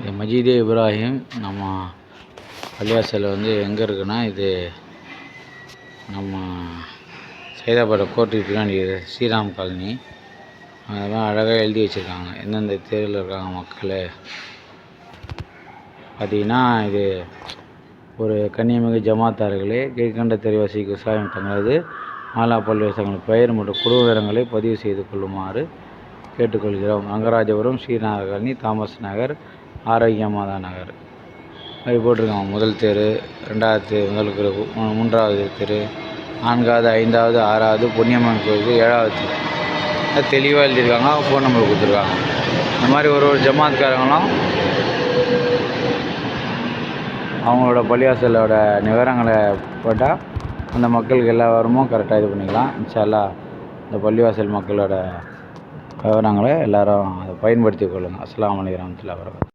இது மஜீதே இப்ராஹிம் நம்ம பள்ளிவாசல் வந்து எங்கே இருக்குன்னா இது நம்ம சைதாப்பேட்டை கோர்ட்டுக்கு பின்னாடி ஸ்ரீராம் காலனி. அதெல்லாம் அழகாக எழுதி வச்சுருக்காங்க. எந்தெந்த தேர்வில் இருக்காங்க மக்கள். பார்த்தீங்கன்னா இது ஒரு கன்னியமிகு ஜமாத்தார்களே கீழ்கண்ட தெரு வசிக்கும் தங்களது மாலா பள்ளி தங்கள் பெயர் மற்றும் குடும்ப விவரங்களை பதிவு செய்து கொள்ளுமாறு கேட்டுக்கொள்கிறோம். Rangarajapuram Srinatha colony Thomas Nagar Arokiyamatha Nagar. அப்படி போட்டிருக்காங்க முதல் தெரு ரெண்டாவது தெரு முதல் தெரு மூன்றாவது தெரு நான்காவது ஐந்தாவது ஆறாவது பொன்னியம்மன் கோவில் ஏழாவது தெரு. அது தெளிவாக எழுதியிருக்காங்க. ஃபோன் நம்பர் கொடுத்துருக்காங்க. இந்த மாதிரி ஒரு ஒரு ஜமாத்காரங்களும் அவங்களோட பள்ளிவாசலோட விவரங்களை போட்டால் அந்த மக்களுக்கு எல்லா விவரமும் கரெக்டாக இது பண்ணிக்கலாம். இன்ஷால்லா இந்த பள்ளிவாசல் மக்களோட விவரங்களை எல்லோரும் அதை பயன்படுத்தி கொள்ளுங்கள் அஸ்ஸலாமு கிராமத்தில் வரஹ்மத்துல்லாஹி